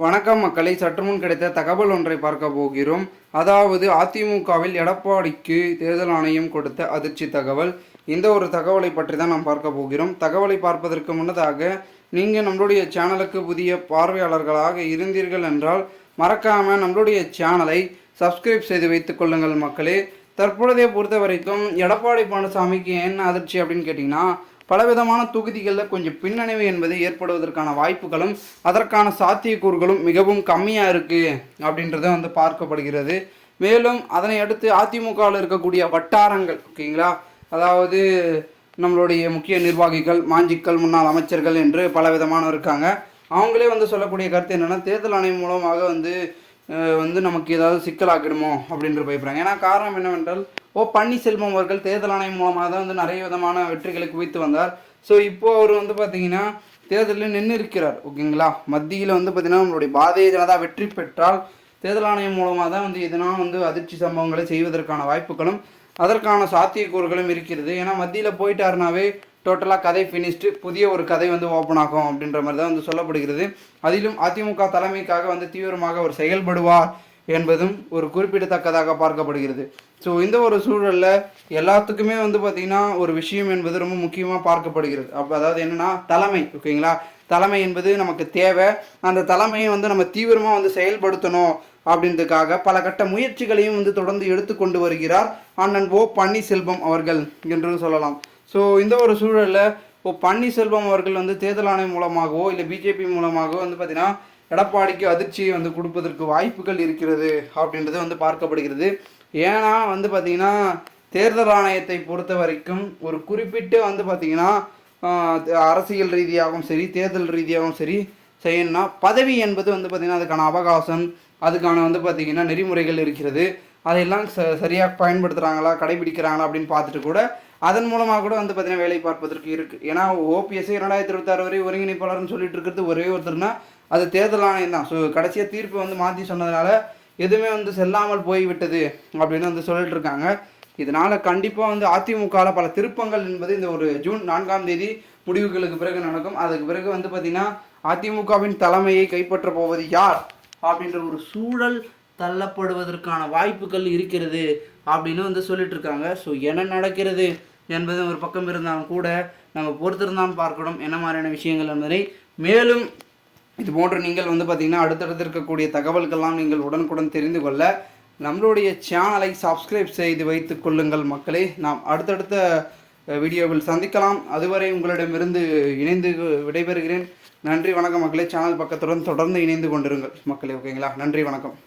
வணக்கம் மக்களை சற்றுமுன் கிடைத்த தகவல் ஒன்றை பார்க்க போகிறோம். அதாவது அதிமுகவில் எடப்பாடிக்கு தேர்தல் ஆணையம் கொடுத்த அதிர்ச்சி தகவல். இந்த ஒரு தகவலை பற்றி தான் நாம் பார்க்க போகிறோம். தகவலை பார்ப்பதற்கு முன்னதாக நீங்கள் நம்மளுடைய சேனலுக்கு புதிய பார்வையாளர்களாக இருந்தீர்கள் என்றால் மறக்காமல் நம்மளுடைய சேனலை சப்ஸ்கிரைப் செய்து வைத்துக் கொள்ளுங்கள் மக்களே. தற்பொழுதைய பொறுத்த வரைக்கும் எடப்பாடி பழனிசாமிக்கு என்ன அதிர்ச்சி அப்படின்னு கேட்டிங்கன்னா பலவிதமான தொகுதிகளில் கொஞ்சம் பின்னணிவு என்பது ஏற்படுவதற்கான வாய்ப்புகளும் அதற்கான சாத்தியக்கூறுகளும் மிகவும் கம்மியாக இருக்குது அப்படின்றத வந்து பார்க்கப்படுகிறது. மேலும் அதனை அடுத்து அதிமுகவில் இருக்கக்கூடிய வட்டாரங்கள் ஓகேங்களா? அதாவது நம்மளுடைய முக்கிய நிர்வாகிகள் மாஞ்சிக்கள் முன்னாள் அமைச்சர்கள் என்று பலவிதமான இருக்காங்க. அவங்களே வந்து சொல்லக்கூடிய கருத்து என்னென்னா தேர்தல் ஆணையம் மூலமாக வந்து வந்து நமக்கு ஏதாவது சிக்கலாக்கிடுமோ அப்படின்ற பயப்படுறாங்க. ஏன்னா காரணம் என்னவென்றால் ஓ பன்னீர்செல்வம் அவர்கள் தேர்தல் ஆணையம் மூலமாக தான் வந்து நிறைய விதமான வெற்றிகளை குவித்து வந்தார். ஸோ இப்போ அவர் வந்து பார்த்தீங்கன்னா தேர்தலில் நின்று இருக்கிறார் ஓகேங்களா? மத்தியில் வந்து பார்த்தீங்கன்னா நம்மளுடைய பாரதிய ஜனதா வெற்றி பெற்றால் தேர்தல் ஆணையம் மூலமாக தான் வந்து எதனா வந்து அதிர்ச்சி சம்பவங்களை செய்வதற்கான வாய்ப்புகளும் அதற்கான சாத்தியக்கூறுகளும் இருக்கிறது. ஏன்னா மத்தியில் போயிட்டாருனாவே டோட்டலாக கதை ஃபினிஷ்டு புதிய ஒரு கதை வந்து ஓப்பன் ஆகும் அப்படின்ற மாதிரி தான் வந்து சொல்லப்படுகிறது. அதிலும் அதிமுக தலைமைக்காக வந்து தீவிரமாக அவர் செயல்படுவார். என்பதும் ஒரு குறிப்பிடத்தக்கதாக பார்க்கப்படுகிறது. ஸோ இந்த ஒரு சூழலில் எல்லாத்துக்குமே வந்து பார்த்திங்கன்னா ஒரு விஷயம் என்பது ரொம்ப முக்கியமாக பார்க்கப்படுகிறது. அப்போ அதாவது என்னென்னா தலைமை ஓகேங்களா? தலைமை என்பது நமக்கு தேவை. அந்த தலைமையை வந்து நம்ம தீவிரமாக வந்து செயல்படுத்தணும் அப்படின்றதுக்காக பல கட்ட முயற்சிகளையும் வந்து தொடர்ந்து எடுத்துக்கொண்டு வருகிறார் அண்ணன் ஓ பன்னீர்செல்வம் அவர்கள் என்று சொல்லலாம். ஸோ இந்த ஒரு சூழலில் ஓ பன்னீர்செல்வம் அவர்கள் வந்து தேர்தல் ஆணையம் மூலமாகவோ இல்லை பிஜேபி மூலமாகவோ வந்து பார்த்திங்கன்னா எடப்பாடிக்கு அதிர்ச்சியை வந்து கொடுப்பதற்கு வாய்ப்புகள் இருக்கிறது அப்படின்றது வந்து பார்க்கப்படுகிறது. ஏன்னா வந்து பார்த்தீங்கன்னா தேர்தல் ஆணையத்தை பொறுத்த வரைக்கும் ஒரு குறிப்பிட்டு வந்து பார்த்திங்கன்னா அரசியல் ரீதியாகவும் சரி தேர்தல் ரீதியாகவும் சரி செய்யணும்னா பதவி என்பது வந்து பார்த்திங்கன்னா அதுக்கான அவகாசம் அதுக்கான வந்து பார்த்திங்கன்னா நெறிமுறைகள் இருக்கிறது. அதையெல்லாம் ச சரியாக பயன்படுத்துகிறாங்களா கடைபிடிக்கிறாங்களா அப்படின்னு பார்த்துட்டு கூட அதன் மூலமாக கூட வந்து பார்த்திங்கன்னா வேலை பார்ப்பதற்கு இருக்குது ஏன்னா ஓபிஎஸ்சி இரண்டாயிரத்தி இருபத்தாறு வரை ஒருங்கிணைப்பாளர்னு சொல்லிட்டு இருக்கிறது ஒரே ஒருத்தர்னா அது தேர்தல் ஆணையம் தான். ஸோ கடைசியாக தீர்ப்பு வந்து மாற்றி சொன்னதுனால எதுவுமே வந்து செல்லாமல் போய்விட்டது அப்படின்னு வந்து சொல்லிட்டு இருக்காங்க. இதனால் கண்டிப்பாக வந்து அதிமுகவில் பல திருப்பங்கள் என்பது இந்த ஒரு ஜூன் நான்காம் தேதி முடிவுகளுக்கு பிறகு நடக்கும். அதுக்கு பிறகு வந்து பார்த்திங்கன்னா அதிமுகவின் தலைமையை கைப்பற்ற போவது யார் அப்படின்ற ஒரு சூழல் தள்ளப்படுவதற்கான வாய்ப்புகள் இருக்கிறது அப்படின்னு வந்து சொல்லிட்டு இருக்காங்க. ஸோ என்ன நடக்கிறது என்பது ஒரு பக்கம் இருந்தாலும் கூட நம்ம பொறுத்திருந்தான் பார்க்கணும். என்ன மாதிரியான விஷயங்கள் என்பதை மேலும் இது போன்று நீங்கள் வந்து பார்த்தீங்கன்னா அடுத்தடுத்து இருக்கக்கூடிய தகவல்கள்லாம் நீங்கள் உடனுக்குடன் தெரிந்து கொள்ள நம்மளுடைய சேனலை சப்ஸ்கிரைப் செய்து வைத்து கொள்ளுங்கள் மக்களே. நாம் அடுத்தடுத்த வீடியோவில் சந்திக்கலாம். அதுவரை உங்களிடமிருந்து இணைந்து விடைபெறுகிறேன். நன்றி வணக்கம் மக்களே. சேனல் பக்கத்துடன் தொடர்ந்து இணைந்து கொண்டிருங்கள். மக்களே ஓகேங்களா? நன்றி வணக்கம்.